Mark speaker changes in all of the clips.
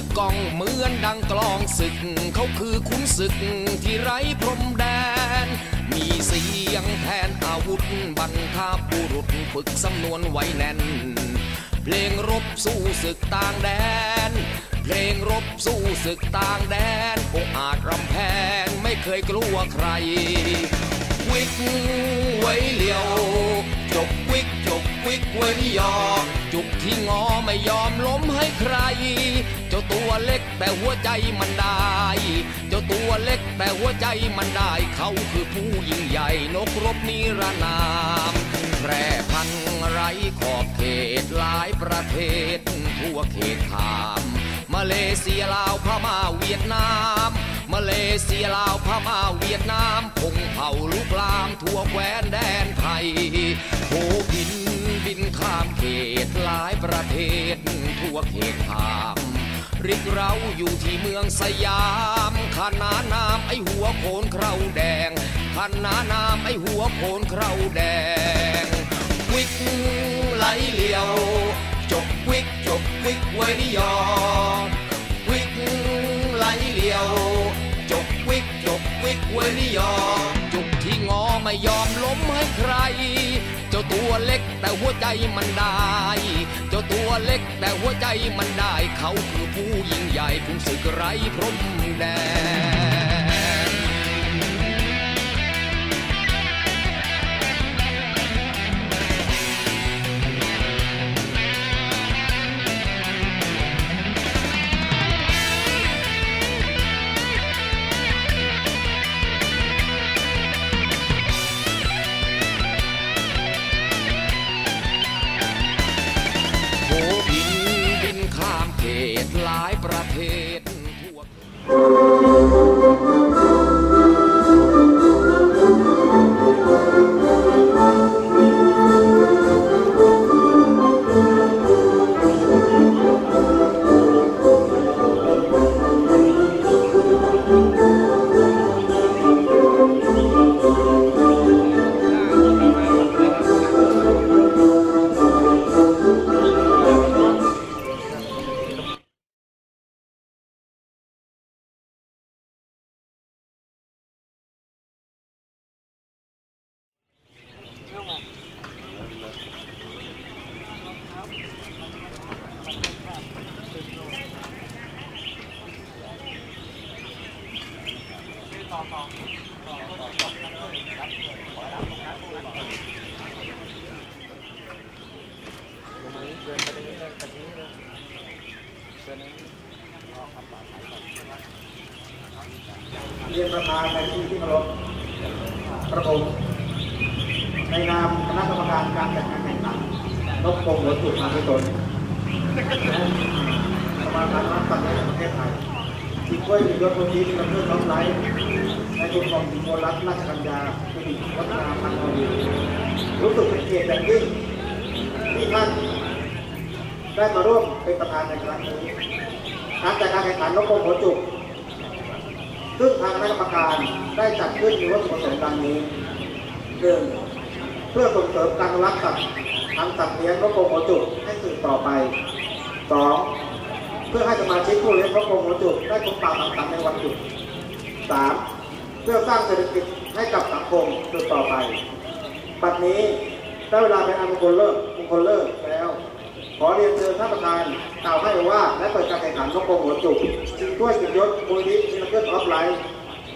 Speaker 1: กึกกองเหมือนดังกลองศึก เขาคือขุนศึกที่ไร้พรมแดน มีเสียงแทนอาวุธบรรทาบุรุษฝึกสำนวนไว้แน่น เพลงรบสู้ศึกต่างแดน เพลงรบสู้ศึกต่างแดนองอาจรำแพนไม่เคยกลัวใคร วิกไว้เลียวจบวิกจบวิกไว้ยอจุกที่งอไม่ยอม ตัวเล็กแต่หัวใจมันได้ เจ้าตัวเล็กแต่หัวใจมันได้ เขาคือผู้ยิ่งใหญ่นกรบนิรนามแพร่พันไรขอบเขตหลายประเทศ ทั่วเขตขามมาเลเซียลาวพม่าเวียดนามมาเลเซียลาวพม่าเวียดนามพงเผ่าลุกลามทั่วแคว้นแดนไทยโหบินบินข้ามเขตหลายประเทศทั่วเขตขาม ริกเราอยู่ที่เมืองสยามขนานนามไอหัวโขนเคราแดงขนานนามไอหัวโขนเคราแดง วิกไหลเลียว จบวิกจบวิกไว้นิยอวิกไหลเลียว จบวิกจบวิกไว้นิยอจุกที่งอไม่ยอมล้มให้ใคร เจ้าตัวเล็ก แต่หัวใจมันได้ เจ้าตัวเล็กแต่หัวใจมันได้ เขาคือผู้ยิ่งใหญ่ผู้ศึกไร้พรมแดน
Speaker 2: ณะกรรมการการจัดการแข่งขันนกกรงหัวจุกมาทุกตนและสมาคมนักปั่นในประเทศไทยที่ช่วยยศวันนี้ที่กำเนิดน้องไลฟ์ในกลุ่มของหญิงโบรัตราชกัญญาสิริวัฒนาพันธ์ดีรู้สึกเป็นเกียรติอย่างยิ่งที่ท่านได้มาร่วมเป็นประธานในครั้งนี้การจัดการแข่งขันนกกรงหัวจุกซึ่งทางคณะกรรมการได้จัดขึ้นในวัตถุประสงค์ดังนี้หนึ่ง เพื่อส่งเสริมการรักสัตว์ทางสัตว์เลี้ยงนกกรงหัวจุกให้สืบต่อไปสองเพื่อให้สมาชิกผู้เลี้ยงนกกรงหัวจุกได้พบปะสังสรรค์ในวันหยุดสามเพื่อสร้างเศรษฐกิจให้กับสังคมสืบต่อไปปัจจุบันได้เวลาเป็นอันมงคลเลิกมงคลเลิกแล้ว ขอเรียนเชิญท่านประธานกล่าวให้ว่าและเปิดการแข่งขันนกกรงหัวจุกชิงถ้วยเกียรติยศมูลนิธิมิลเคิลออฟไลน์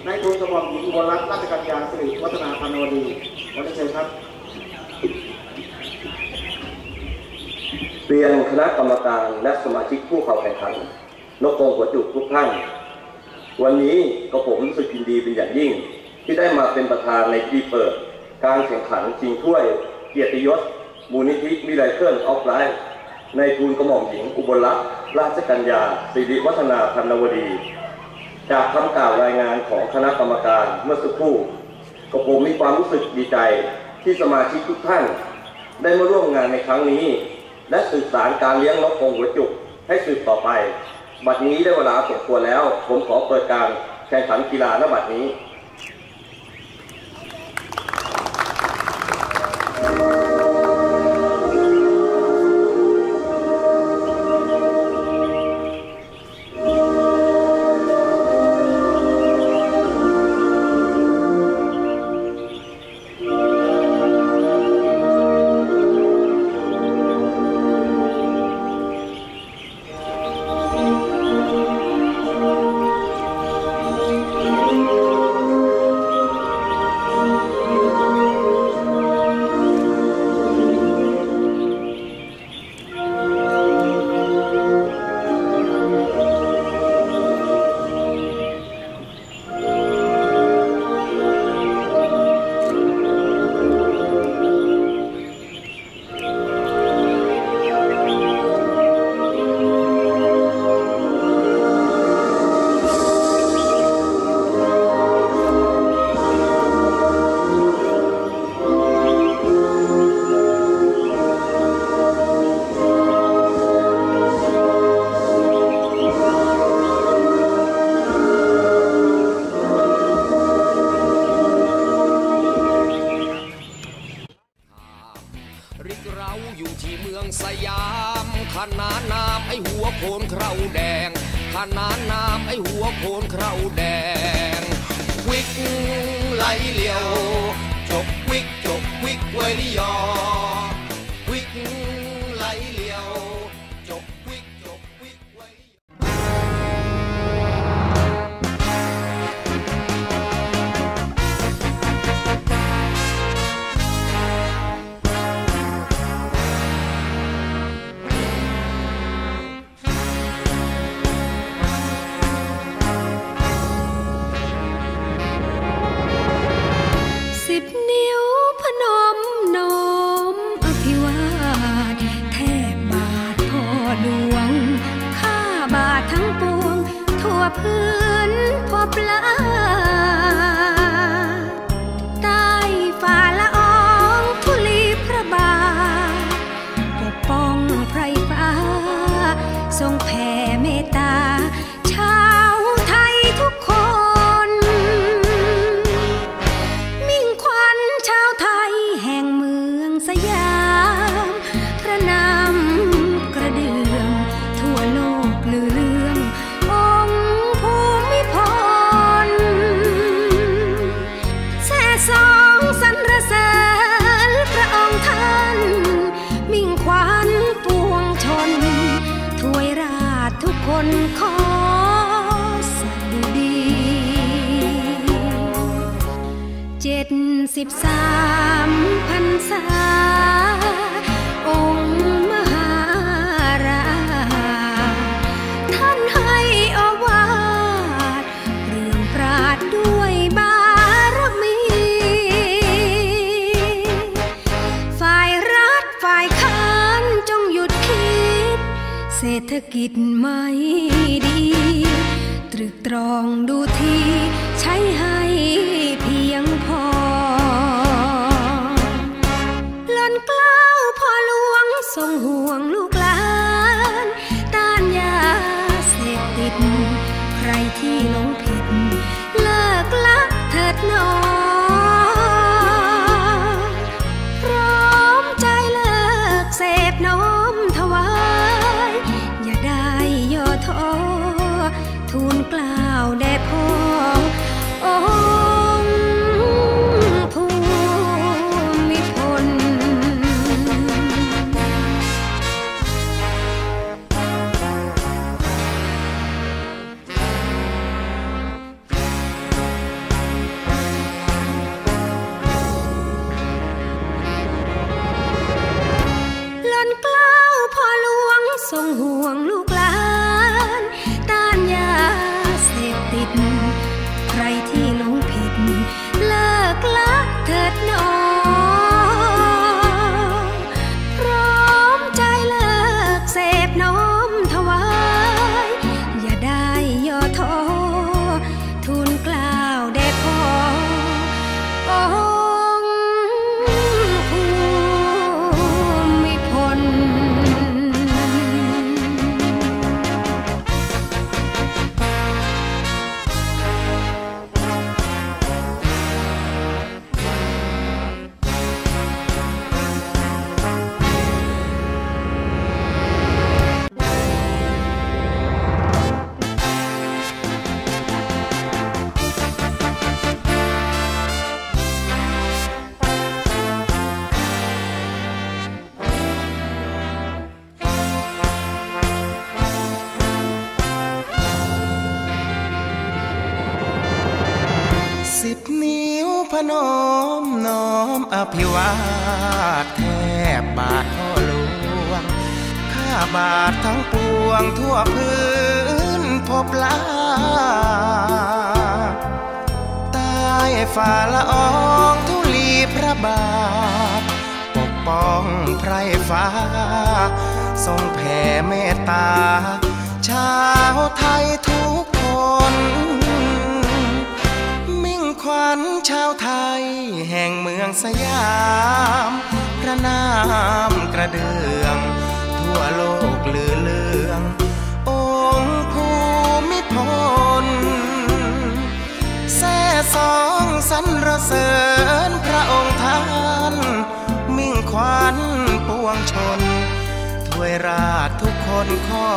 Speaker 2: ในทุนกระบอกหญิงอุบลรัตน์ราชกัญญาสิริวัฒนาพันวดีขอเรียนเชิญครับ
Speaker 3: เรียนคณะกรรมการและสมาชิกผู้เข้าแข่งขันนกกงหัวจุกทุกท่าน วันนี้ก็ผมรู้สึกยินดีเป็นอย่างยิ่ง ที่ได้มาเป็นประธานในพิธีเปิด การแข่งขันชิงถ้วย เกียรติยศ มูลนิธิวิไลเคิลออฟไลน์ในทุนกระหม่อมหญิงอุบลรัตน์ราชกัญญาสิริวัฒนาพันนวดี จากคำกล่าวรายงานของคณะกรรมการเมื่อสักครู่ก็ผมมีความรู้สึกดีใจ ที่สมาชิกทุกท่านได้มาร่วมงานในครั้งนี้ และสืบสารการเลี้ยงนกกงหัวจุกให้สืบต่อไป บัดนี้ได้เวลาสมควรแล้ว ผมขอเปิดการแข่งขันกีฬาณบัดนี้า
Speaker 1: แดง วิกไหลเหลียวจบวิกจบวิกไว้ลิยอ
Speaker 4: ป้องไพรฟ้า ทรงแผ่เมตตา คนขอสดุดีเจ็ดสิบสามพันษาองค์ ฐกิจไม่ดี ตรึกตรองดูทีใช้ให้เพียงพอล่นเกล้าวพ่อหลวงทรงห่วงลูกหลานต้านยาเสพติด ใครที่หลงผิด นิ้วพนมน้อมอภิ
Speaker 5: วาทแทบบาทพ่อหลวง ข้าบาททั้งปวงทั่วพื้นพบลาใต้ฝ่าละอองธุลีพระบาท ปกป้องไพรฟ้า ทรงแผ่เมตตา ชาวไทยทุก ชาวไทยแห่งเมืองสยาม พระนามกระเดือง ทั่วโลกลือเลือง องค์ภูมิพลแซ่สองสรรเสริญพระองค์ท่าน มิ่งขวัญปวงชนถวยราชทุกคนขอ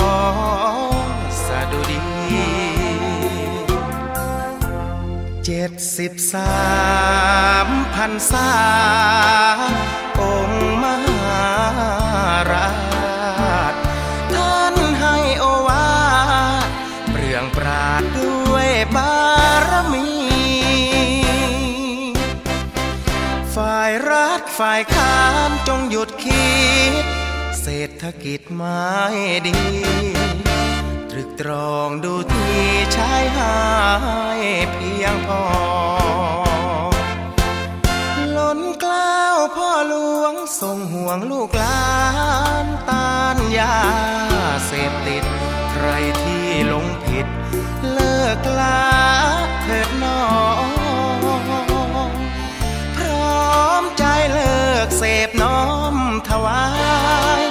Speaker 5: สะดุดี เจ็ดสิบสามพันษาองค์มหาราช ท่านให้โอวาทเปลืองปราดด้วยบารมี ฝ่ายรัฐฝ่ายค้านจงหยุดคิด เศรษฐกิจไม่ดี รึกตรองดูที่ชายหายเพียงพอ ล้นกล้าวพ่อหลวงทรงห่วงลูกหลานตานยาเสพติด ใครที่หลงผิด เลิกละเถิดน้องพร้อมใจเลิกเสพน้อมถวาย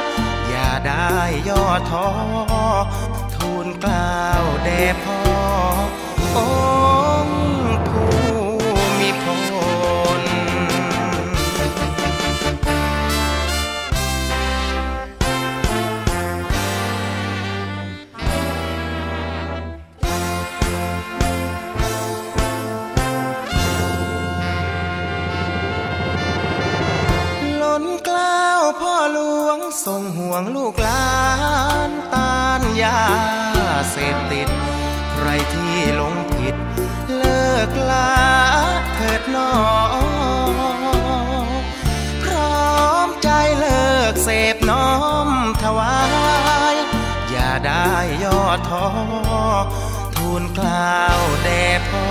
Speaker 5: อย่าได้ย่อท้อ กล่าวแด่พ่อองค์ผู้มีพลล้นกล้าวพ่อหลวงทรงห่วงลูกหลานตานยา เสพติด ใครที่หลงผิด เลิกลาเถิดน้องพร้อมใจเลิกเสพน้อมถวาย อย่าได้ย่อท้อทูลกล่าวแด่พ่อ